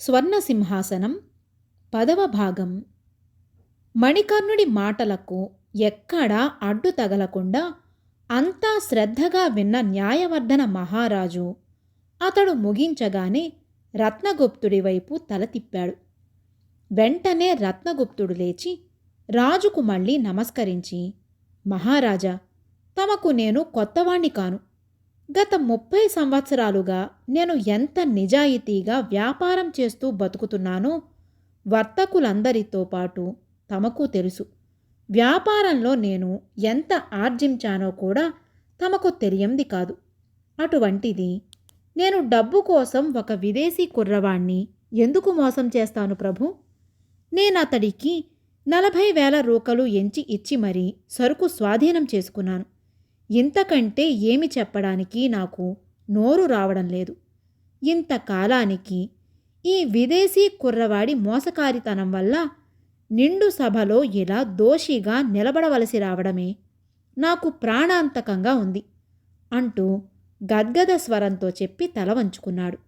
స్వర్ణ సింహాసనం పదవ భాగం. మణికర్ణుడి మాటలకు ఎక్కడా అడ్డు తగలకుండా అంతా శ్రద్ధగా విన్న న్యాయవర్ధన మహారాజు అతడు ముగించగానే రత్నగుప్తుడి వైపు తల తిప్పాడు. వెంటనే రత్నగుప్తుడు లేచి రాజుకు మళ్ళీ నమస్కరించి మహారాజా తమకు నేను కొత్తవాణ్ణి కాను. గత ముప్పై సంవత్సరాలుగా నేను ఎంత నిజాయితీగా వ్యాపారం చేస్తూ బతుకుతున్నానో వర్తకులందరితో పాటు తమకు తెలుసు. వ్యాపారంలో నేను ఎంత ఆర్జించానో కూడా తమకు తెలియంది కాదు. అటువంటిది నేను డబ్బు కోసం ఒక విదేశీ కుర్రవాణ్ణి ఎందుకు మోసం చేస్తాను ప్రభు? నేనతడికి నలభై వేల రూకలు ఎంచి ఇచ్చి మరీ సరుకు స్వాధీనం చేసుకున్నాను. ఇంతకంటే ఏమి చెప్పడానికి నాకు నోరు రావడం లేదు. ఇంతకాలానికి ఈ విదేశీ కుర్రవాడి మోసకారితనం వల్ల నిండు సభలో ఇలా దోషిగా నిలబడవలసి రావడమే నాకు ప్రాణాంతకంగా ఉంది అంటూ గద్గద స్వరంతో చెప్పి తల వంచుకున్నాడు.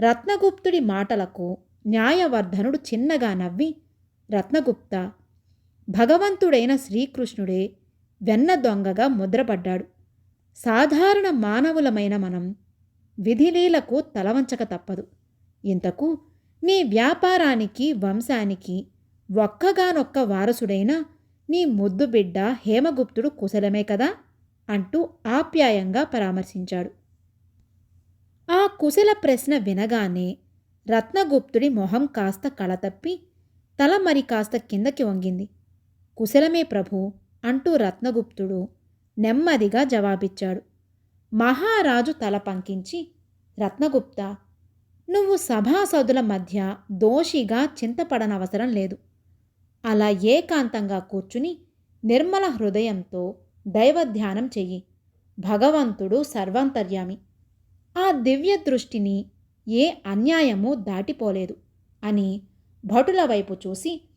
రత్నగుప్తుడి మాటలకు న్యాయవర్ధనుడు చిన్నగా నవ్వి రత్నగుప్త భగవంతుడైన శ్రీకృష్ణుడే వెన్న దొంగగా ముద్రపడ్డాడు. సాధారణ మానవులమైన మనం విధిలీలకు తలవంచక తప్పదు. ఇంతకు నీ వ్యాపారానికి వంశానికి ఒక్కగానొక్క వారసుడైన నీ ముద్దు బిడ్డ హేమగుప్తుడు కుశలమే కదా? అంటూ ఆప్యాయంగా పరామర్శించాడు. ఆ కుశల ప్రశ్న వినగానే రత్నగుప్తుడి మొహం కాస్త కళతప్పి తల మరి కాస్త కిందకి వంగింది. కుశలమే ప్రభు అంటూ రత్నగుప్తుడు నెమ్మదిగా జవాబిచ్చాడు. మహారాజు తల పంకించి రత్నగుప్త నువ్వు సభాసదుల మధ్య దోషిగా చింతపడనవసరం లేదు. అలా ఏకాంతంగా కూర్చుని నిర్మల హృదయంతో దైవధ్యానం చెయ్యి. భగవంతుడు సర్వాంతర్యామి. ఆ దివ్య దృష్టిని ఏ అన్యాయమూ దాటిపోలేదు అని భటుల వైపు చూసి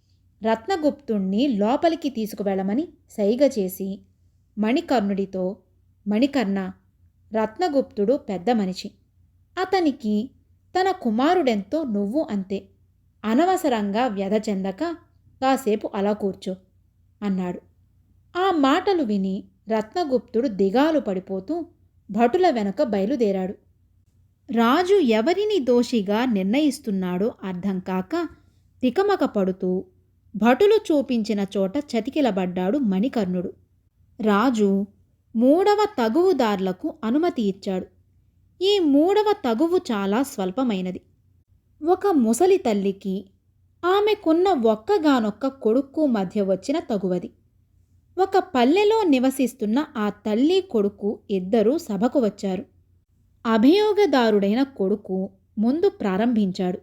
రత్నగుప్తుణ్ణి లోపలికి తీసుకువెళ్ళమని సైగ చేసి మణికర్ణుడితో మణికర్ణ రత్నగుప్తుడు పెద్ద మనిషి. అతనికి తన కుమారుడెంతో నువ్వు అంతే. అనవసరంగా వ్యధ చెందక కాసేపు అలా కూర్చో అన్నాడు. ఆ మాటలు విని రత్నగుప్తుడు దిగాలు పడిపోతూ భటుల వెనుక బయలుదేరాడు. రాజు ఎవరిని దోషిగా నిర్ణయిస్తున్నాడో అర్థం కాక తికమక పడుతూ భటులు చూపించిన చోట చతికిలబడ్డాడు మణికర్ణుడు. రాజు మూడవ తగువుదార్లకు అనుమతి ఇచ్చాడు. ఈ మూడవ తగువు చాలా స్వల్పమైనది. ఒక ముసలి తల్లికి ఆమెకున్న ఒక్కగానొక్క కొడుక్కు మధ్య వచ్చిన తగువది. ఒక పల్లెలో నివసిస్తున్న ఆ తల్లి కొడుకు ఇద్దరూ సభకు వచ్చారు. అభియోగదారుడైన కొడుకు ముందు ప్రారంభించాడు.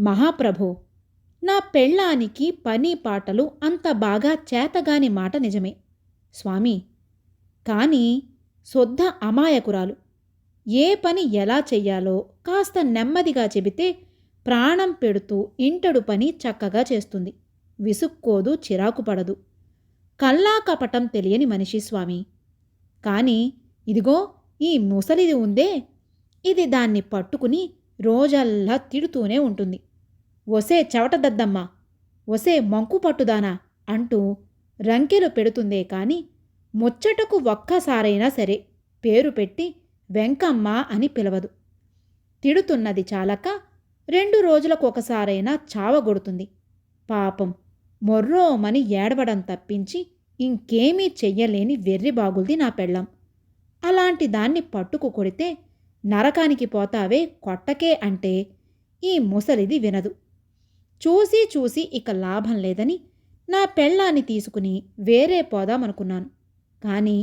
మహాప్రభో నా పెళ్ళానికి పని పాటలు అంత బాగా చేతగాని మాట నిజమే. స్వామి! కానీ శుద్ధ అమాయకురాలు. ఏ పని ఎలా చెయ్యాలో కాస్త నెమ్మదిగా చెబితే ప్రాణం పెడుతూ ఇంటడు పని చక్కగా చేస్తుంది. విసుక్కోదు చిరాకు పడదు. కల్లా కపటం తెలియని మనిషి స్వామి. కానీ ఇదిగో ఈ ముసలిది ఉందే ఇది దాన్ని పట్టుకుని రోజల్లా తిడుతూనే ఉంటుంది. ఒసే చెవటదద్దమ్మా ఒసే మంకు పట్టుదానా అంటూ రంకెలు పెడుతుందే కాని ముచ్చటకు ఒక్కసారైనా సరే పేరు పెట్టి వెంకమ్మ అని పిలవదు. తిడుతున్నది చాలక రెండు రోజులకు ఒకసారైనా చావగొడుతుంది పాపం మొర్రోమని ఏడవడం తప్పించి ఇంకేమీ చెయ్యలేని వెర్రి బాగుల్ది నా పెళ్ళం. అలాంటి దాన్ని పట్టుకు కొడితే నరకానికి పోతావే కొట్టకే అంటే ఈ ముసలిది వినదు. చూసి చూసి ఇక లాభం లేదని నా పెళ్ళాన్ని తీసుకుని వేరే పోదామనుకున్నాను. కానీ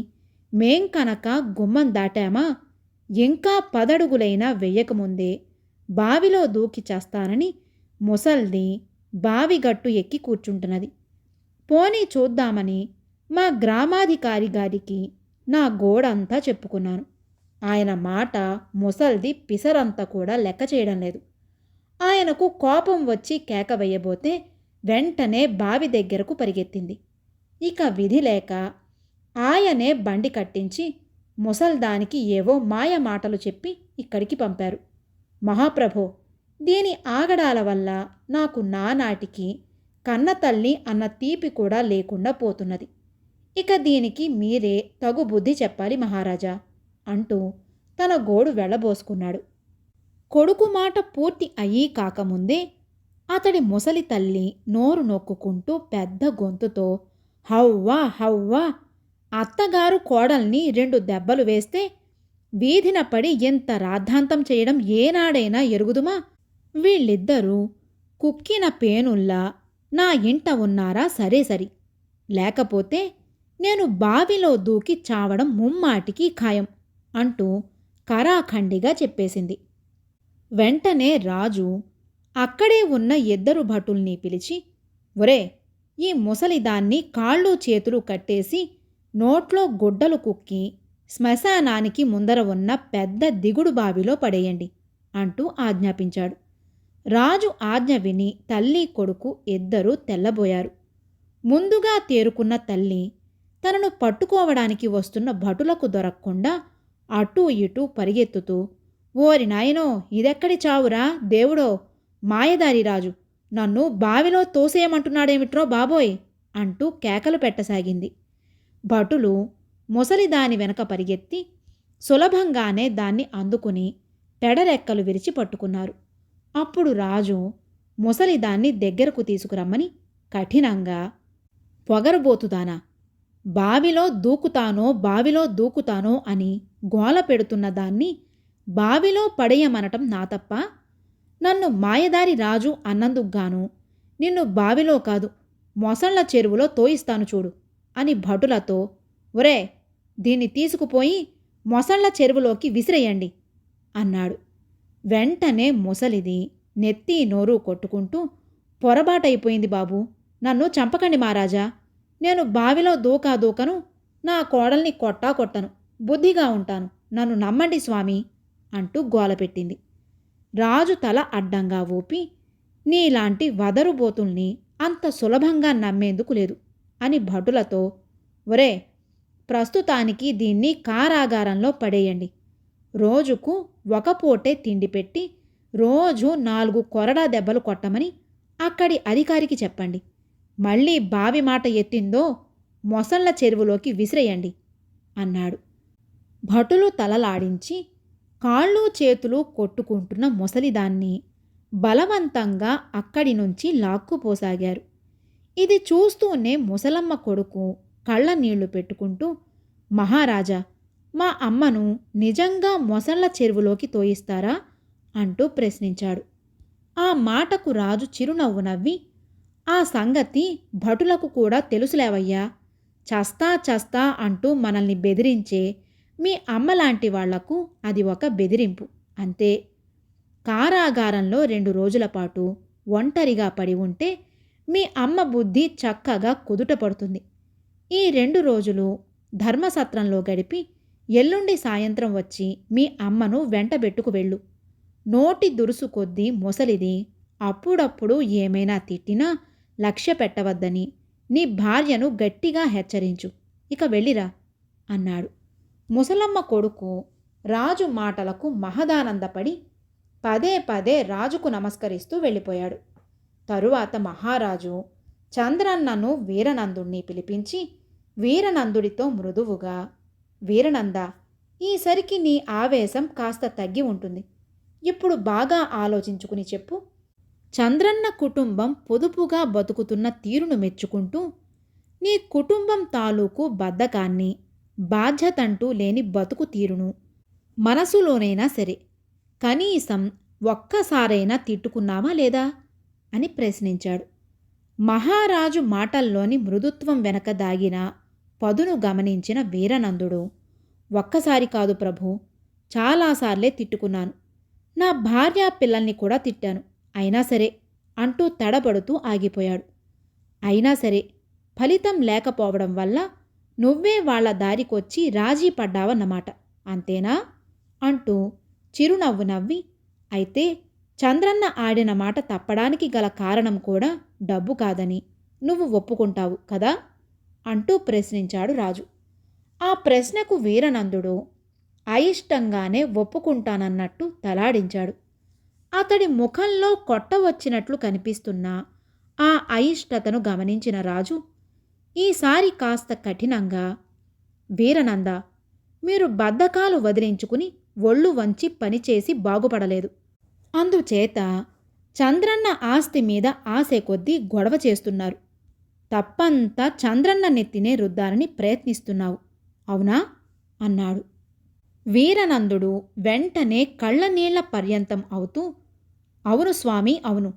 మేం కనుక గుమ్మం దాటామా ఇంకా పదడుగులైనా వెయ్యకముందే బావిలో దూకి చేస్తానని ముసల్ది బావిగట్టు ఎక్కి కూర్చుంటున్నది. పోనీ చూద్దామని మా గ్రామాధికారి గారికి నా గోడంతా చెప్పుకున్నాను. ఆయన మాట ముసల్ది పిసరంతా కూడా లెక్క చేయడం లేదు. ఆయనకు కోపం వచ్చి కేక వేయబోతే వెంటనే బావి దగ్గరకు పరిగెత్తింది. ఇక విధి లేక ఆయనే బండి కట్టించి ముసల్దానికి ఏవో మాయ మాటలు చెప్పి ఇక్కడికి పంపారు. మహాప్రభో దీని ఆగడాల వల్ల నాకు నానాటికి కన్న తల్లి అన్న తీపి కూడా లేకుండా పోతున్నది. ఇక దీనికి మీరే తగు బుద్ధి చెప్పాలి మహారాజా అంటూ తన గోడు వెళ్ళబోసుకున్నాడు. కొడుకు మాట పూర్తి అయ్యి కాకముందే అతడి ముసలి తల్లి నోరు నొక్కుకుంటూ పెద్ద గొంతుతో హవ్వా హవ్వా అత్తగారు కోడల్ని రెండు దెబ్బలు వేస్తే వీధిన పడి ఎంత రాద్ధాంతం చేయడం ఏనాడైనా ఎరుగుదుమా? వీళ్ళిద్దరూ కుక్కిన పేనుల్లా నా ఇంట ఉన్నారా? సరే సరి. లేకపోతే నేను బావిలో దూకి చావడం ముమ్మాటికి ఖాయం అంటూ కరాఖండిగా చెప్పేసింది. వెంటనే రాజు అక్కడే ఉన్న ఇద్దరు భటుల్ని పిలిచి ఒరే ఈ ముసలిదాన్ని కాళ్ళు చేతులు కట్టేసి నోట్లో గుడ్డలు కుక్కి శ్మశానానికి ముందర ఉన్న పెద్ద దిగుడు బావిలో పడేయండి అంటూ ఆజ్ఞాపించాడు. రాజు ఆజ్ఞ విని తల్లి కొడుకు ఇద్దరూ తెల్లబోయారు. ముందుగా తేరుకున్న తల్లి తనను పట్టుకోవడానికి వస్తున్న భటులకు దొరక్కుండా అటూ ఇటూ పరిగెత్తుతూ ఓరి నాయనో ఇదెక్కడి చావురా? దేవుడో మాయదారి రాజు నన్ను బావిలో తోసేయమంటున్నాడేమిట్రో బాబోయ్ అంటూ కేకలు పెట్టసాగింది. భటులు ముసలిదాని వెనక పరిగెత్తి సులభంగానే దాన్ని అందుకుని పెడరెక్కలు విరిచి పట్టుకున్నారు. అప్పుడు రాజు ముసలిదాన్ని దగ్గరకు తీసుకురమ్మని కఠినంగా పొగరబోతుదానా బావిలో దూకుతానో బావిలో దూకుతానో అని గోల పెడుతున్న దాన్ని బావిలో పడేయమనటం నా తప్ప. నన్ను మాయదారి రాజు అన్నందుకుగాను నిన్ను బావిలో కాదు మొసళ్ళ చెరువులో తోయిస్తాను చూడు అని భటులతో ఒరే దీన్ని తీసుకుపోయి మొసళ్ళ చెరువులోకి విసిరేయండి అన్నాడు. వెంటనే ముసలిది నెత్తి నోరు కొట్టుకుంటూ పొరబాటైపోయింది బాబు నన్ను చంపకండి మహారాజా. నేను బావిలో దూకా దూకను నా కోడల్ని కొట్టా కొట్టను బుద్ధిగా ఉంటాను నన్ను నమ్మండి స్వామి. అంటూ గోలపెట్టింది రాజు తల అడ్డంగా ఊపి నీలాంటి వదరుబోతుల్ని అంత సులభంగా నమ్మేందుకు లేదు అని భటులతో ఒరే ప్రస్తుతానికి దీన్ని కారాగారంలో పడేయండి. రోజుకు ఒక పూటే తిండి పెట్టి రోజు నాలుగు కొరడా దెబ్బలు కొట్టమని అక్కడి అధికారికి చెప్పండి. మళ్ళీ బావి మాట ఎత్తిందో మొసళ్ళ చెరువులోకి విసిరేయండి అన్నాడు. భటులు తలలాడించి కాళ్ళు చేతులు కొట్టుకుంటున్న ముసలిదాన్ని బలవంతంగా అక్కడి నుంచి లాక్కుపోసాగారు. ఇది చూస్తూనే ముసలమ్మ కొడుకు కళ్ళ నీళ్ళు పెట్టుకుంటూ మహారాజా మా అమ్మను నిజంగా మొసళ్ళ చెరువులోకి తోయిస్తారా? అంటూ ప్రశ్నించాడు. ఆ మాటకు రాజు చిరునవ్వు నవ్వి ఆ సంగతి భటులకు కూడా తెలుసులేవయ్యా. చస్తా చస్తా అంటూ మనల్ని బెదిరించే మీ అమ్మలాంటి వాళ్ళకు అది ఒక బెదిరింపు. అంతే. కారాగారంలో రెండు రోజుల పాటు ఒంటరిగా పడి ఉంటే మీ అమ్మ బుద్ధి చక్కగా కుదుట పడుతుంది. ఈ రెండు రోజులు ధర్మసత్రంలో గడిపి ఎల్లుండి సాయంత్రం వచ్చి మీ అమ్మను వెంటబెట్టుకు వెళ్ళు. నోటి దురుసు కొద్దీ ముసలిది అప్పుడప్పుడు ఏమైనా తిట్టినా లక్ష్య పెట్టవద్దని నీ భార్యను గట్టిగా హెచ్చరించు. ఇక వెళ్ళిరా అన్నాడు. ముసలమ్మ కొడుకు రాజు మాటలకు మహదానందపడి పదే పదే రాజుకు నమస్కరిస్తూ వెళ్ళిపోయాడు. తరువాత మహారాజు చంద్రన్నను వీరనందుణ్ణి పిలిపించి వీరనందుడితో మృదువుగా వీరనంద ఈసరికి నీ ఆవేశం కాస్త తగ్గి ఉంటుంది. ఇప్పుడు బాగా ఆలోచించుకుని చెప్పు చంద్రన్న కుటుంబం పొదుపుగా బతుకుతున్న తీరును మెచ్చుకుంటూ నీ కుటుంబం తాలూకు బద్ధకాన్ని బాధ్యతంటూ లేని బతుకు తీరును. మనసులోనైనా సరే కనీసం ఒక్కసారైనా తిట్టుకున్నావా లేదా? అని ప్రశ్నించాడు. మహారాజు మాటల్లోని మృదుత్వం వెనక దాగిన పదును గమనించిన వీరనందుడు ఒక్కసారి కాదు ప్రభు చాలాసార్లే తిట్టుకున్నాను. నా భార్య పిల్లల్ని కూడా తిట్టాను. అయినా సరే అంటూ తడబడుతూ ఆగిపోయాడు. అయినా సరే ఫలితం లేకపోవడం వల్ల నువ్వే వాళ్ళ దారికొచ్చి రాజీ పడ్డావన్నమాట. అంతేనా? అంటూ చిరునవ్వు నవ్వి అయితే చంద్రన్న ఆడిన మాట తప్పడానికి గల కారణం కూడా డబ్బు కాదని నువ్వు ఒప్పుకుంటావు కదా? అంటూ ప్రశ్నించాడు రాజు. ఆ ప్రశ్నకు వీరనందుడు అయిష్టంగానే ఒప్పుకుంటానన్నట్టు తలాడించాడు. అతడి ముఖంలో కొట్ట వచ్చినట్లు కనిపిస్తున్న ఆ అయిష్టతను గమనించిన రాజు ఈసారి కాస్త కఠినంగా. వీరనంద మీరు బద్ధకాలు వదిలించుకుని ఒళ్ళు వంచి పనిచేసి బాగుపడలేదు. అందుచేత చంద్రన్న ఆస్తి మీద ఆశే కొద్దీ గొడవ చేస్తున్నారు. తప్పంతా చంద్రన్న నెత్తినే రుద్దాలని ప్రయత్నిస్తున్నావు అవునా? అన్నాడు. వీరనందుడు వెంటనే కళ్ళనీళ్ళ పర్యంతం అవుతూ అవును స్వామి అవును.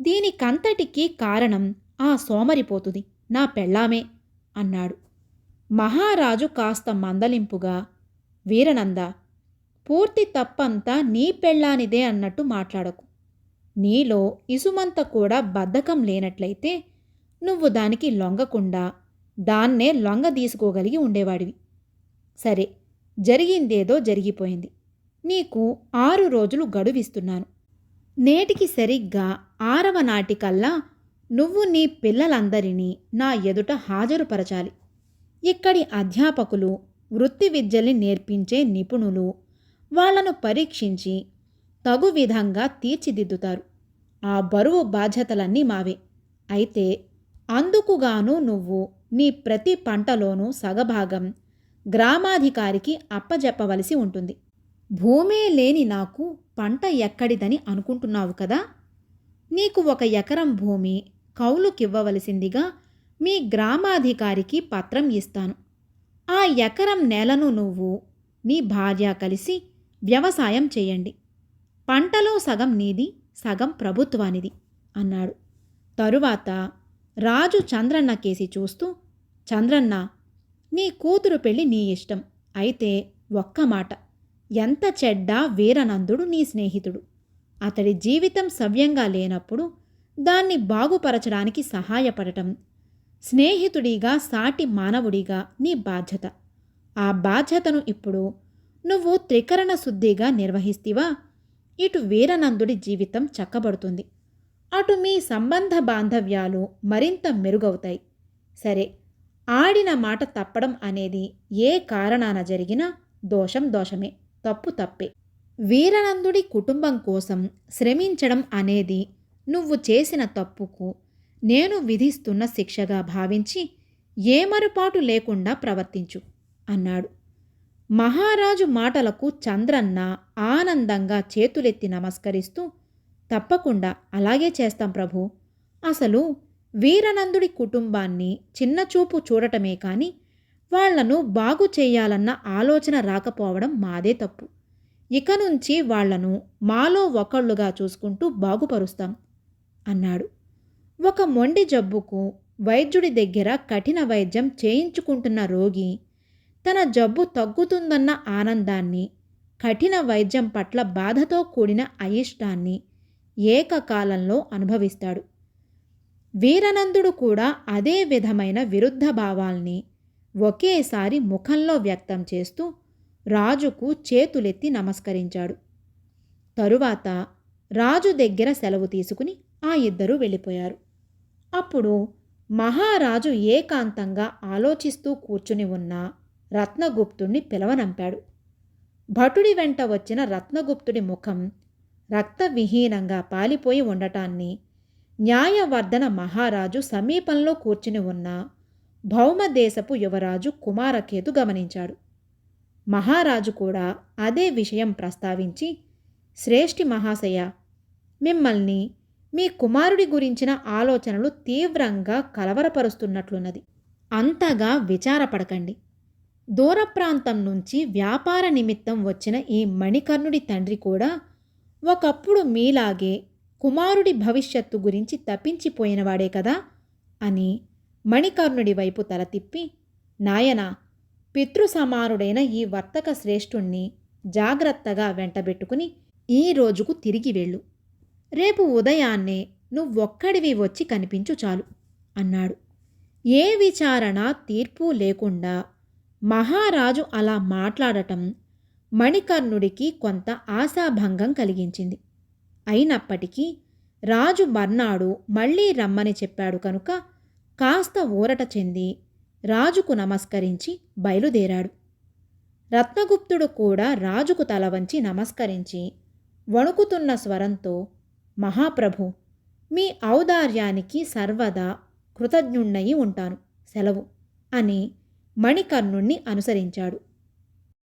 దీనికంతటికీ కారణం ఆ సోమరిపోతుంది. నా పెళ్ళామే అన్నాడు. మహారాజు కాస్త మందలింపుగా వీరనంద పూర్తి తప్పంతా నీ పెళ్ళానిదే అన్నట్టు మాట్లాడకు. నీలో ఇసుమంత కూడా బద్ధకం లేనట్లయితే నువ్వు దానికి లొంగకుండా దాన్నే లొంగ తీసుకోగలిగి ఉండేవాడివి. సరే జరిగిందేదో జరిగిపోయింది. నీకు ఆరు రోజులు గడువిస్తున్నాను. నేటికి సరిగ్గా ఆరవ నాటికల్లా నువ్వు నీ పిల్లలందరినీ నా ఎదుట హాజరుపరచాలి. ఇక్కడి అధ్యాపకులు వృత్తి విద్యల్ని నేర్పించే నిపుణులు వాళ్ళను పరీక్షించి తగు విధంగా తీర్చిదిద్దుతారు. ఆ బరువు బాధ్యతలన్నీ మావే. అయితే అందుకుగాను నువ్వు నీ ప్రతి పంటలోనూ సగభాగం గ్రామాధికారికి అప్పజెప్పవలసి ఉంటుంది. భూమే లేని నాకు పంట ఎక్కడిదని అనుకుంటున్నావు కదా? నీకు ఒక ఎకరం భూమి కౌలుకివ్వవలసిందిగా మీ గ్రామాధికారికి పత్రం ఇస్తాను. ఆ ఎకరం నేలను నువ్వు నీ భార్య కలిసి వ్యవసాయం చేయండి. పంటలో సగం నీది సగం ప్రభుత్వానిది అన్నాడు. తరువాత రాజు చంద్రన్న కేసి చూస్తూ చంద్రన్న నీ కూతురు పెళ్ళి నీ ఇష్టం. అయితే ఒక్క మాట. ఎంత చెడ్డా వీరనందుడు నీ స్నేహితుడు. అతడి జీవితం సవ్యంగా లేనప్పుడు దాన్ని బాగుపరచడానికి సహాయపడటం. స్నేహితుడిగా సాటి మానవుడిగా నీ బాధ్యత. ఆ బాధ్యతను ఇప్పుడు నువ్వు త్రికరణ శుద్ధిగా నిర్వహిస్తివా? ఇటు వీరనందుడి జీవితం చక్కబడుతుంది. అటు మీ సంబంధ బాంధవ్యాలు మరింత మెరుగవుతాయి. సరే ఆడిన మాట తప్పడం అనేది ఏ కారణాన జరిగినా దోషం దోషమే తప్పు తప్పే. వీరనందుడి కుటుంబం కోసం శ్రమించడం అనేది నువ్వు చేసిన తప్పుకు నేను విధిస్తున్న శిక్షగా భావించి ఏమరుపాటు లేకుండా ప్రవర్తించు అన్నాడు. మహారాజు మాటలకు చంద్రన్న ఆనందంగా చేతులెత్తి నమస్కరిస్తూ తప్పకుండా అలాగే చేస్తాం ప్రభు. అసలు వీరనందుడి కుటుంబాన్ని చిన్నచూపు చూడటమే కాని వాళ్ళను బాగు చేయాలన్న ఆలోచన రాకపోవడం మాదే తప్పు. ఇక నుంచి వాళ్ళను మాలో ఒకళ్ళుగా చూసుకుంటూ బాగుపరుస్తాం. అన్నాడు. ఒక మొండి జబ్బుకు వైద్యుడి దగ్గర కఠిన వైద్యం చేయించుకుంటున్న రోగి తన జబ్బు తగ్గుతుందన్న ఆనందాన్ని కఠిన వైద్యం పట్ల బాధతో కూడిన అయిష్టాన్ని ఏకకాలంలో అనుభవిస్తాడు. వీరనందుడు కూడా అదే విధమైన విరుద్ధ భావాల్ని ఒకేసారి ముఖంలో వ్యక్తం చేస్తూ రాజుకు చేతులెత్తి నమస్కరించాడు. తరువాత రాజు దగ్గర సెలవు తీసుకుని ఆ ఇద్దరూ వెళ్ళిపోయారు. అప్పుడు మహారాజు ఏకాంతంగా ఆలోచిస్తూ కూర్చుని ఉన్న రత్నగుప్తుణ్ణి పిలవనంపాడు. భటుడి వెంట వచ్చిన రత్నగుప్తుడి ముఖం రక్తవిహీనంగా పాలిపోయి ఉండటాన్ని న్యాయవర్ధన మహారాజు సమీపంలో కూర్చుని ఉన్న భౌమదేశపు యువరాజు కుమారకేతు గమనించాడు. మహారాజు కూడా అదే విషయం ప్రస్తావించి శ్రేష్ఠి మహాశయ మిమ్మల్ని మీ కుమారుడి గురించిన ఆలోచనలు తీవ్రంగా కలవరపరుస్తున్నట్లున్నది. అంతగా విచారపడకండి. దూర ప్రాంతం నుంచి వ్యాపార నిమిత్తం వచ్చిన ఈ మణికర్ణుడి తండ్రి కూడా ఒకప్పుడు మీలాగే కుమారుడి భవిష్యత్తు గురించి తప్పించిపోయినవాడే కదా అని మణికర్ణుడి వైపు తల తిప్పి నాయనా పితృసమానుడైన ఈ వర్తక శ్రేష్ఠుణ్ణి జాగ్రత్తగా వెంటబెట్టుకుని ఈ రోజుకు తిరిగి వెళ్ళు. రేపు ఉదయాన్నే నువ్వొక్కడివి వచ్చి కనిపించు చాలు అన్నాడు. ఏ విచారణ తీర్పు లేకుండా మహారాజు అలా మాట్లాడటం మణికర్ణుడికి కొంత ఆశాభంగం కలిగించింది. అయినప్పటికీ రాజు మర్నాడు మళ్ళీ రమ్మని చెప్పాడు కనుక కాస్త ఊరట చెంది రాజుకు నమస్కరించి బయలుదేరాడు. రత్నగుప్తుడు కూడా రాజుకు తల వంచి నమస్కరించి వణుకుతున్న స్వరంతో మహాప్రభు మీ ఔదార్యానికి సర్వదా కృతజ్ఞుణ్ణయి ఉంటాను. సెలవు. అని మణికర్ణుణ్ణి అనుసరించాడు.